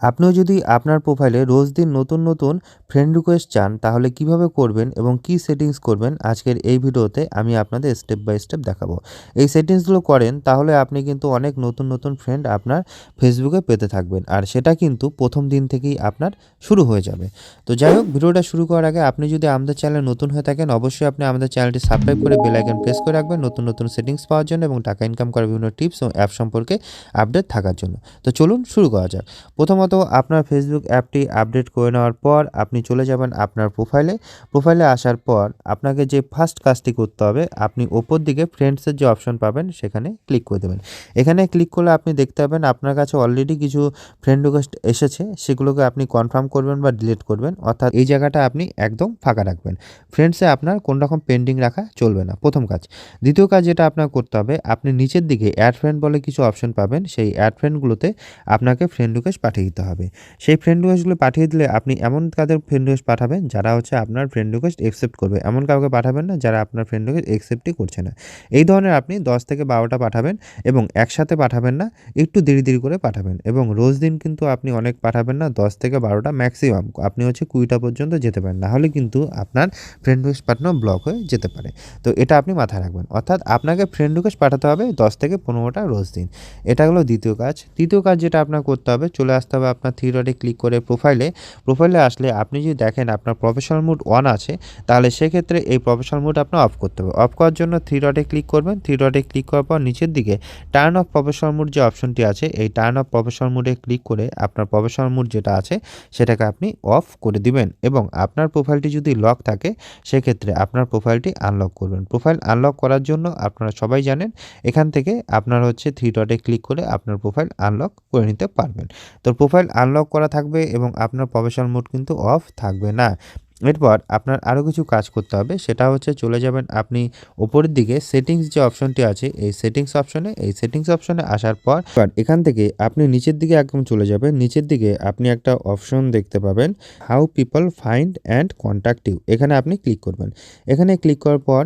আপনিও যদি আপনার প্রোফাইলে রোজ দিন নতুন নতুন ফ্রেন্ড রিকোয়েস্ট চান, তাহলে কীভাবে করবেন এবং কি সেটিংস করবেন, আজকের এই ভিডিওতে আমি আপনাদের স্টেপ বাই স্টেপ দেখাবো। এই সেটিংসগুলো করেন, তাহলে আপনি কিন্তু অনেক নতুন নতুন ফ্রেন্ড আপনার ফেসবুকে পেতে থাকবেন। আর সেটা কিন্তু প্রথম দিন থেকেই আপনার শুরু হয়ে যাবে। তো যাই হোক, ভিডিওটা শুরু করার আগে আপনি যদি আমাদের চ্যানেলে নতুন হয়ে থাকেন, অবশ্যই আপনি আমাদের চ্যানেলটি সাবস্ক্রাইব করে বেল আইকন প্রেস করে রাখবেন নতুন নতুন সেটিংস পাওয়ার জন্য এবং টাকা ইনকাম করার বিভিন্ন টিপস ও অ্যাপ সম্পর্কে আপডেট থাকার জন্য। তো চলুন শুরু করা যাক। প্রথমত আপনার ফেসবুক অ্যাপটি আপডেট করে নেওয়ার পর আপনি চলে যাবেন আপনার প্রোফাইলে প্রোফাইলে আসার পর আপনাকে যে ফার্স্ট কাজটি করতে হবে, আপনি ওপর দিকে ফ্রেন্ডসের যে অপশন পাবেন, সেখানে ক্লিক করে দেবেন। এখানে ক্লিক করলে আপনি দেখতে পাবেন আপনার কাছে অলরেডি কিছু ফ্রেন্ড রিকোয়েস্ট এসেছে, সেগুলোকে আপনি কনফার্ম করবেন বা ডিলিট করবেন, অর্থাৎ এই জায়গাটা আপনি একদম ফাঁকা রাখবেন। ফ্রেন্ডসে আপনার কোনো রকম পেন্ডিং রাখা চলবে না। প্রথম কাজ। দ্বিতীয় কাজ যেটা আপনার করতে হবে, আপনি নিচের দিকে অ্যাড ফ্রেন্ড বলে কিছু অপশন পাবেন, সেই অ্যাড ফ্রেন্ডগুলোতে আপনাকে ফ্রেন্ড রিকোয়েস্ট পাঠিয়ে দিতে হবে। সেই ফ্রেন্ড রিকোয়েস্টগুলো পাঠিয়ে দিলে আপনি এমন কাদের ফ্রেন্ড রিকোয়েস্ট পাঠাবেন যারা হচ্ছে আপনার ফ্রেন্ড রিকোয়েস্ট অ্যাকসেপ্ট করবে। এমন কাউকে পাঠাবেন না যারা আপনার ফ্রেন্ড রিকোয়েস্ট অ্যাকসেপ্টই করছে না। এই ধরনের আপনি দশ থেকে বারোটা পাঠাবেন এবং একসাথে পাঠাবেন না, একটু দেরি দেরি করে পাঠাবেন এবং রোজ দিন কিন্তু আপনি অনেক পাঠাবেন না, দশ থেকে বারোটা ম্যাক্সিমাম আপনি হচ্ছে কুড়িটা পর্যন্ত যেতে পারেন নাহলে কিন্তু আপনার ফ্রেন্ড রিকোয়েস্ট পাঠানো ব্লক হয়ে যেতে পারে। তো এটা আপনি মাথায় রাখবেন। অর্থাৎ আপনাকে ফ্রেন্ড রিকোয়েস্ট পাঠাতে হবে দশ থেকে পনেরোটা রোজ দিন। এটা হলো দ্বিতীয় কাজ। তৃতীয় কাজ যেটা আপনার করতে হবে, চলে আসতে হবে আপনার থ্রি ডটে ক্লিক করে প্রোফাইলে প্রোফাইলে আসলে আপনি যদি দেখেন আপনার প্রফেশনাল মুড অন আছে, তাহলে সেক্ষেত্রে এই প্রফেশনাল মুড আপনার অফ করতে হবে। অফ করার জন্য থ্রি ডটে ক্লিক করবেন। থ্রি ডটে ক্লিক করার পর নিচের দিকে টার্ন অফ প্রফেশনাল মুড যে অপশনটি আছে, এই টার্ন অফ প্রফেশনাল মুডে ক্লিক করে আপনার প্রফেশনাল মুড যেটা আছে, সেটাকে আপনি অফ করে দিবেন এবং আপনার প্রোফাইলটি যদি লক থাকে, সেক্ষেত্রে আপনার প্রোফাইলটি আনলক করবেন। প্রোফাইল আনলক করার জন্য আপনারা সবাই জানেন, এখান থেকে আপনার হচ্ছে থ্রি ডটে ক্লিক করে আপনার প্রোফাইল আনলক করে নিতে পারবেন। তো প্রোফাইল আনলক করা থাকবে এবং আপনার প্রফেশনাল মোড কিন্তু অফ থাকবে না। এরপর আপনার আরও কিছু কাজ করতে হবে, সেটা হচ্ছে চলে যাবেন আপনি ওপরের দিকে সেটিংস যে অপশনটি আছে, এই সেটিংস অপশনে এই সেটিংস অপশনে আসার পর এখান থেকে আপনি নিচের দিকে একদম চলে যাবেন, নিচের দিকে আপনি একটা অপশন দেখতে পাবেন how people find and contact you এখানে আপনি ক্লিক করবেন। এখানে ক্লিক করার পর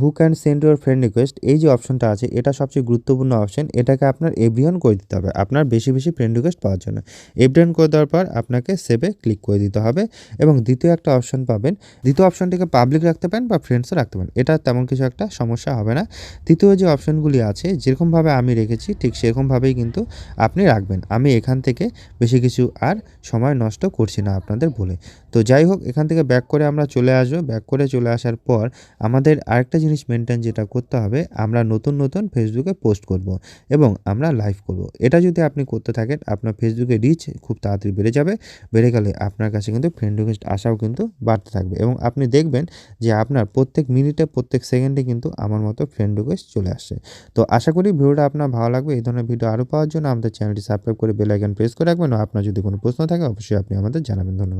who can send your friend request এই যে অপশনটা আছে, এটা সবচেয়ে গুরুত্বপূর্ণ অপশন এটাকে আপনার এভরিওয়ান করে দিতে হবে, আপনার বেশি বেশি ফ্রেন্ড রিকোয়েস্ট পাওয়ার জন্য। এভরিওয়ান করে দেওয়ার পর আপনাকে সেভে ক্লিক করে দিতে হবে এবং দ্বিতীয় একটা অপশন অপশন পাবেন। দ্বিতীয় অপশনটিকে পাবলিক রাখতে পারেন বা ফ্রেন্ডসও রাখতে পারেন। এটা তেমন কিছু একটা সমস্যা হবে না। তৃতীয় যে অপশনগুলি আছে যেরকমভাবে আমি রেখেছি, ঠিক সেরকমভাবেই কিন্তু আপনি রাখবেন। আমি এখান থেকে বেশি কিছু আর সময় নষ্ট করছি না আপনাদের বলে। তো যাই হোক, এখান থেকে ব্যাক করে আমরা চলে আসব। ব্যাক করে চলে আসার পর আমাদের আরেকটা জিনিস মেনটেন যেটা করতে হবে, আমরা নতুন নতুন ফেসবুকে পোস্ট করব এবং আমরা লাইভ করব। এটা যদি আপনি করতে থাকেন, আপনার ফেসবুকে রিচ খুব তাড়াতাড়ি বেড়ে যাবে। বেড়ে গেলে আপনার কাছে কিন্তু ফ্রেন্ড রিকোয়েস্ট আসাও কিন্তু বাড়তে থাকবে। এবং আপনি দেখবেন যে আপনার প্রত্যেক মিনিটে, প্রত্যেক সেকেন্ডে কিন্তু আমার মতো ফ্রেন্ড রিকোয়েস্ট চলে আসছে। তো আশা করি ভিডিওটা আপনার ভালো লাগবে। এই ধরনের ভিডিও আরও পাওয়ার জন্য আমাদের চ্যানেলটি সাবস্ক্রাইব করে বেল আইকন প্রেস করে রাখবেন। আপনার যদি কোনো প্রশ্ন থাকে, অবশ্যই আপনি আমাদের জানাবেন। ধন্যবাদ।